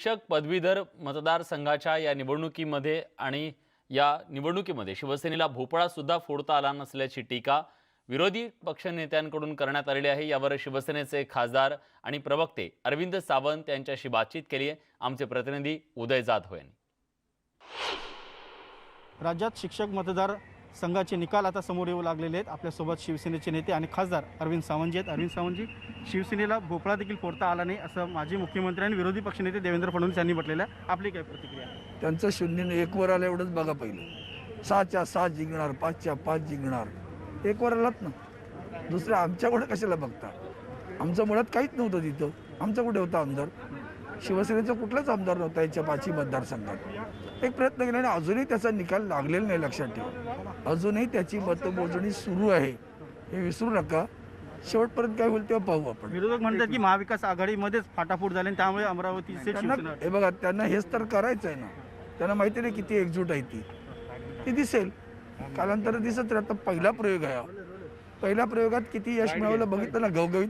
शिक्षक पदवीधर मतदारसंघाच्या या निवडणुकीमध्ये आणि या निवडणुकीमध्ये शिवसेनेला भोपळा सुद्धा फोडता आला नसल्याची टीका विरोधी पक्षनेत्यांकडून करण्यात आलेली आहे. यावर शिवसेनेचे खासदार आणि प्रवक्ते अरविंद सावंत यांच्याशी बातचीत केली आहे. आमचे प्रतिनिधी उदय जाधव यांनी. राज्यात शिक्षक मतदार संघाचे निकाल आता समोर येऊ लागलेले आहेत. आपल्यासोबत शिवसेनेचे नेते आणि खासदार अरविंद सावंतजी आहेत. अरविंद सावंतजी शिवसेनेला भोपळा देखील फोडता आला नाही असं माजी मुख्यमंत्री आणि विरोधी पक्षनेते देवेंद्र फडणवीस यांनी म्हटलेलं आहे. आपली काय प्रतिक्रिया त्यांचं शून्य एक वर आलं एवढंच बघा पहिलं. सहाच्या सहा जिंकणार पाचच्या पाच जिंकणार. एक वर आलात ना? दुसरं आमच्याकडे कशाला बघता? आमचं मुळात काहीच नव्हतं तिथं. आमचं कुठे होता आमदार शिवसेनेचा कुठलाच आमदार नव्हता याच्या पाचही मतदारसंघात. एक प्रयत्न केला आणि अजूनही त्याचा निकाल लागलेला नाही लक्षात ठेवा. अजूनही त्याची मतमोजणी सुरू आहे. हे विसरू नका. शेवटपर्यंत काय होईल तेव्हा पाहू आपण. विरोधक म्हणतात की महाविकास आघाडीमध्येच फाटाफूट झाली आणि त्यामुळे अमरावती हे बघा त्यांना हेच तर करायचं आहे ना. त्यांना माहिती नाही किती एकजूट आहे ती. ती दिसेल. कालांतरात दिसत राहतं पहिला प्रयोग आहे. पहिल्या प्रयोगात किती यश मिळवलं बघितलं ना गवगवीत?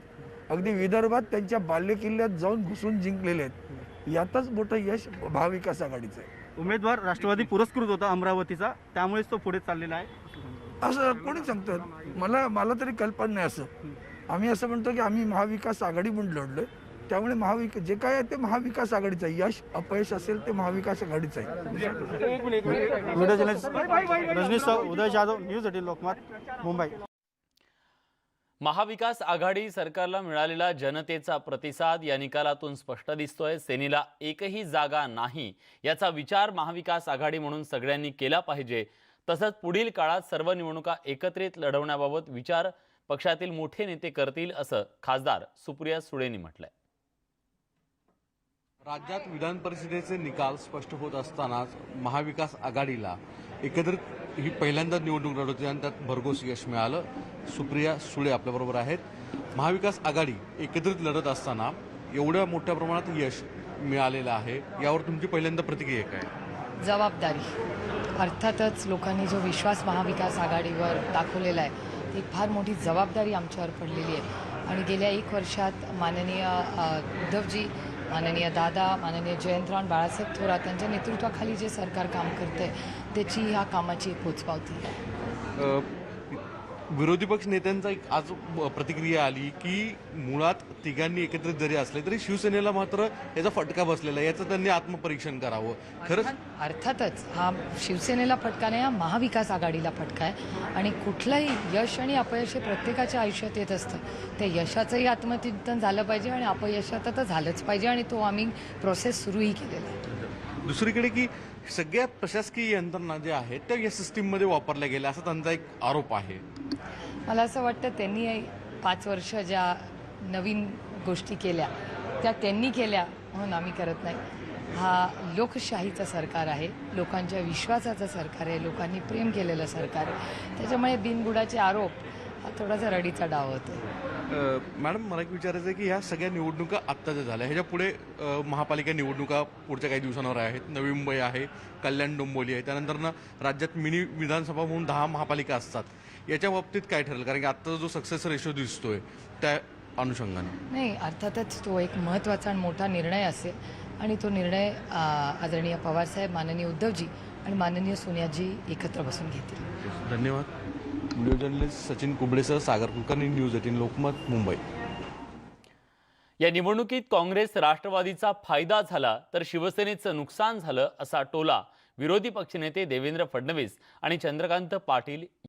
अगदी विदर्भात त्यांच्या बाल्य किल्ल्यात जाऊन घुसून जिंकलेले आहेत. यातच मोठं यश महाविकास आघाडीचं आहे. उमेदवार राष्ट्रवादी पुरस्कृत होता अमरावतीचा. त्यामुळेच तो पुढे चाललेला आहे. असं कोणी सांगतं मला मला तरी कल्पना नाही असं. आम्ही असं म्हणतो की आम्ही महाविकास आघाडी म्हणून लढलोय. त्यामुळे महाविक जे काय आहे ते महाविकास आघाडीचं आहे. यश अपयश असेल ते महाविकास आघाडीचं आहे. Video journalist Rajneesh Uday Jadhav news eighteen Lokmat Mumbai. Mahavikas Aghadi सरकारला मिळालेला जनतेचा प्रतिसाद या निकालातून स्पष्ट दिसतोय. सेनेला एकही जागा नाही याचा विचार महाविकास आघाडी म्हणून सगळ्यांनी केला पाहिजे. तसंच पुढील काळात सर्व निवडणुका एकत्रित लढवण्याबाबत विचार पक्षातील मोठे नेते करतील असं खासदार सुप्रिया सुळेंनी म्हटलंय. राज्यात विधान परिषदेचे निकाल स्पष्ट होत असतानाच महाविकास आघाडीला एकत्रित ही पहिल्यांदा निवडणूक लढवते आणि त्यात भरघोस यश मिळालं. सुप्रिया सुळे आपल्याबरोबर आहेत. महाविकास आघाडी एकत्रित लढत असताना एवढ्या मोठ्या प्रमाणात यश मिळालेलं आहे. यावर तुमची पहिल्यांदा प्रतिक्रिया काय? जबाबदारी. अर्थातच लोकांनी जो विश्वास महाविकास आघाडीवर दाखवलेला आहे ती फार मोठी जबाबदारी आमच्यावर पडलेली आहे. आणि गेल्या एक वर्षात माननीय उद्धवजी माननीय दादा माननीय जयंतराव बाळासाहेब थोरात यांच्या नेतृत्वाखाली जे सरकार काम करते त्याची ह्या कामाची एक पोचपावती. आहे विरोधी पक्ष नेत्यांचा एक आज प्रतिक्रिया आली की मुळात तिघांनी एकत्रित जरी असले तरी शिवसेनेला मात्र याचा फटका बसलेला आहे. याचं त्यांनी आत्मपरीक्षण करावं. खरंच अर्थातच हा शिवसेनेला फटका नाही हा महाविकास आघाडीला फटका आहे. आणि कुठलंही यश आणि अपयश हे प्रत्येकाच्या आयुष्यात येत असतं. त्या यशाचंही आत्मचिंतन झालं पाहिजे आणि अपयशाचं तर झालंच पाहिजे आणि तो आम्ही प्रोसेस सुरूही केलेला आहे. दुसरीकडे की सगळ्या प्रशासकीय यंत्रणा ज्या आहेत त्या या सिस्टीममध्ये वापरल्या गेल्या असा त्यांचा एक आरोप आहे. मला असं वाटतं त्यांनी पाच वर्ष ज्या नवीन गोष्टी केल्या त्या त्यांनी केल्या म्हणून आम्ही करत नाही. हा लोकशाहीचं सरकार आहे लोकांच्या विश्वासाचं सरकार आहे लोकांनी प्रेम केलेलं सरकार आहे. त्याच्यामुळे बिनबुडाचे आरोप थोडासा रडीचा डाव होतो मॅडम मला एक विचारायचं आहे की ह्या सगळ्या निवडणुका आत्ता ज्या झाल्या. ह्याच्या पुढे महापालिका निवडणुका पुढच्या काही दिवसांवर आहेत. नवी मुंबई आहे कल्याण डोंबिवली आहे. त्यानंतर ना राज्यात मिनी विधानसभा म्हणून दहा महापालिका असतात. याच्या बाबतीत काय ठरेल? कारण की आत्ता जो सक्सेस रेशो दिसतोय त्या अनुषंगाने. नाही अर्थातच तो एक महत्त्वाचा आणि मोठा निर्णय असेल. आणि तो निर्णय आदरणीय पवारसाहेब माननीय उद्धवजी आणि माननीय सोनियाजी एकत्र बसून घेतील. धन्यवाद. व्हिडिओ जर्नलिस्ट सचिन कुबडेसह सागर कुलकर्णी न्यूज एटीन लोकमत मुंबई. या निवडणुकीत काँग्रेस राष्ट्रवादीचा फायदा झाला तर शिवसेनेचं नुकसान झालं असा टोला विरोधी पक्षनेते देवेंद्र फडणवीस आणि चंद्रकांत पाटील